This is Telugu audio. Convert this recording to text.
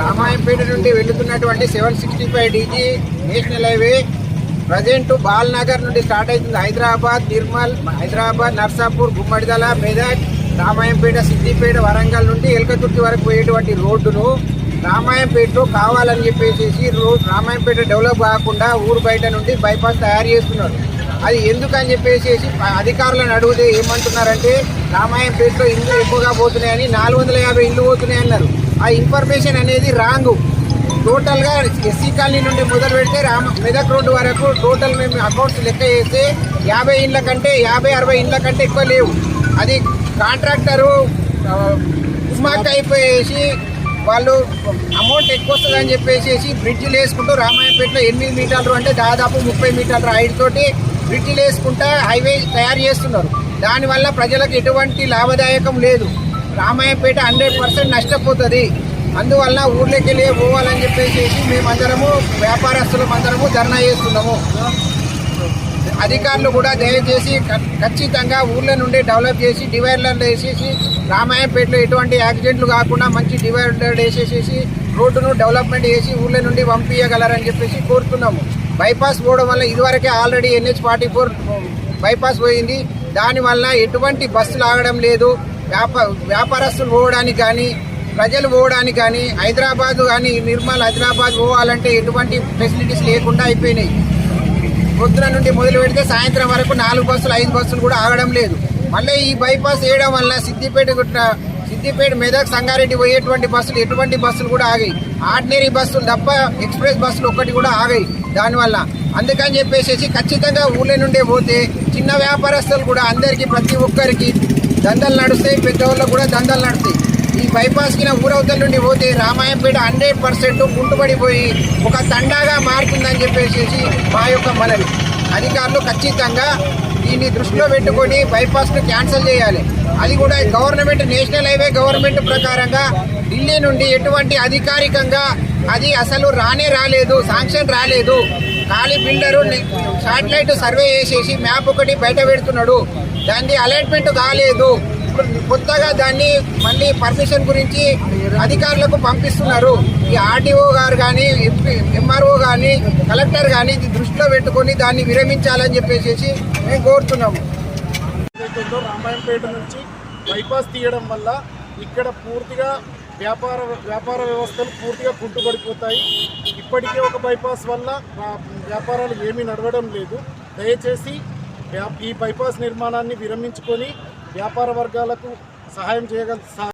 రామాయంపేట నుండి వెళుతున్నటువంటి seven sixty five DG national highway present Balanagar నుండి స్టార్ట్ అవుతుంది. హైదరాబాద్ నిర్మల్ హైదరాబాద్ నర్సాపూర్ గుమ్మడిదల మెదక్ రామాయంపేట సిద్దిపేట వరంగల్ నుండి ఎలకతుర్తి వరకు పోయేటువంటి రోడ్డును రామాయంపేటలో కావాలని చెప్పేసి రోడ్ రామాయంపేట డెవలప్ కాకుండా ఊరు బయట నుండి బైపాస్ తయారు చేస్తున్నారు. అది ఎందుకని చెప్పేసి అధికారులను అడిగితే ఏమంటున్నారంటే రామాయంపేటలో ఇండ్లు ఎక్కువగా పోతున్నాయని నాలుగు వందల యాభై ఇండ్లు పోతున్నాయి అన్నారు ఆ ఇన్ఫర్మేషన్ అనేది రాంగు. టోటల్గా ఎస్సీ కాలనీ నుండి మొదలు పెడితే రామ మెదక్ రోడ్డు వరకు టోటల్ మేము అకౌంట్స్ లెక్క చేస్తే యాభై ఇండ్ల కంటే యాభై అరవై ఇండ్ల కంటే ఎక్కువ లేవు. అది కాంట్రాక్టరు ఆ, ఉమ్మాక్ అయిపోయేసి వాళ్ళు అమౌంట్ ఎక్కువ వస్తుందని చెప్పేసి బ్రిడ్జిలు వేసుకుంటూ రామాయపేటలో ఎనిమిది మీటర్లు అంటే దాదాపు ముప్పై మీటర్ల హైట్ తోటి బ్రిటిల్ వేసుకుంటా హైవే తయారు చేస్తున్నారు. దానివల్ల ప్రజలకు ఎటువంటి లాభదాయకం లేదు. రామాయపేట హండ్రెడ్ పర్సెంట్ నష్టపోతుంది. అందువల్ల ఊర్లోకి వెళ్ళి పోవాలని చెప్పేసి మేమందరము వ్యాపారస్తులం అందరము ధర్నా చేస్తున్నాము. అధికారులు కూడా దయచేసి ఖచ్చితంగా ఊర్ల నుండి డెవలప్ చేసి డివైడర్లు వేసేసి రామాయపేటలో ఎటువంటి యాక్సిడెంట్లు కాకుండా మంచి డివైడర్ వేసేసేసి రోడ్డును డెవలప్మెంట్ చేసి ఊర్ల నుండి పంపించగలరని చెప్పేసి కోరుతున్నాము. బైపాస్ పోవడం వల్ల ఇదివరకే already NH forty four bypass పోయింది. దానివల్ల ఎటువంటి బస్సులు ఆగడం లేదు. వ్యాప వ్యాపారస్తులు పోవడానికి కానీ ప్రజలు పోవడానికి కానీ హైదరాబాద్ కానీ నిర్మల్ హైదరాబాద్ పోవాలంటే ఎటువంటి ఫెసిలిటీస్ లేకుండా అయిపోయినాయి. పొద్దున నుండి మొదలు పెడితే సాయంత్రం వరకు నాలుగు బస్సులు ఐదు బస్సులు కూడా ఆగడం లేదు. మళ్ళీ ఈ బైపాస్ వేయడం వల్ల సిద్దిపేట గుట్ట సిద్దిపేట మెదక్ సంగారెడ్డి పోయేటువంటి బస్సులు ఎటువంటి బస్సులు కూడా ఆగాయి ఆర్డినరీ బస్సులు తప్ప ఎక్స్ప్రెస్ బస్సులు ఒక్కటి కూడా ఆగాయి దానివల్ల. అందుకని చెప్పేసి ఖచ్చితంగా ఊళ్ళో నుండే పోతే చిన్న వ్యాపారస్తులు కూడా అందరికీ ప్రతి ఒక్కరికి దందలు నడుస్తాయి పెద్దవాళ్ళకు కూడా దందలు నడుస్తాయి. ఈ బైపాస్ కింద ఊరవతల నుండి పోతే రామాయంపేట హండ్రెడ్ పర్సెంట్ ముంటుపడిపోయి ఒక తండాగా మారుతుందని చెప్పేసి మా యొక్క మనవి. అధికారులు ఖచ్చితంగా దీన్ని దృష్టిలో పెట్టుకొని బైపాస్ను క్యాన్సిల్ చేయాలి. అది కూడా గవర్నమెంట్ నేషనల్ హైవే గవర్నమెంట్ ప్రకారంగా ఢిల్లీ నుండి ఎటువంటి అధికారికంగా అది అసలు రానే రాలేదు శాంక్షన్ రాలేదు. ఖాళీ బిల్డరు శాటిలైట్ సర్వే చేసేసి మ్యాప్ ఒకటి బయట పెడుతున్నాడు. దాన్ని అలైట్మెంట్ కాలేదు. కొత్తగా దాన్ని మళ్ళీ పర్మిషన్ గురించి అధికారులకు పంపిస్తున్నారు. ఈ ఆర్డీఓ గారు కానీ ఎంఆర్ఓ కానీ కలెక్టర్ కానీ ఇది దృష్టిలో పెట్టుకొని దాన్ని విరమించాలని చెప్పేసి మేము కోరుతున్నాము. ఏదైతుందో రామాయంపేట నుంచి బైపాస్ తీయడం వల్ల ఇక్కడ పూర్తిగా వ్యాపార వ్యాపార వ్యవస్థలు పూర్తిగా కుంటుపడిపోతాయి. ఇప్పటికే ఒక బైపాస్ వల్ల వ్యాపారాలు ఏమీ నడవడం లేదు. దయచేసి ఈ బైపాస్ నిర్మాణాన్ని విరమించుకొని వ్యాపార వర్గాలకు సహాయం చేయగల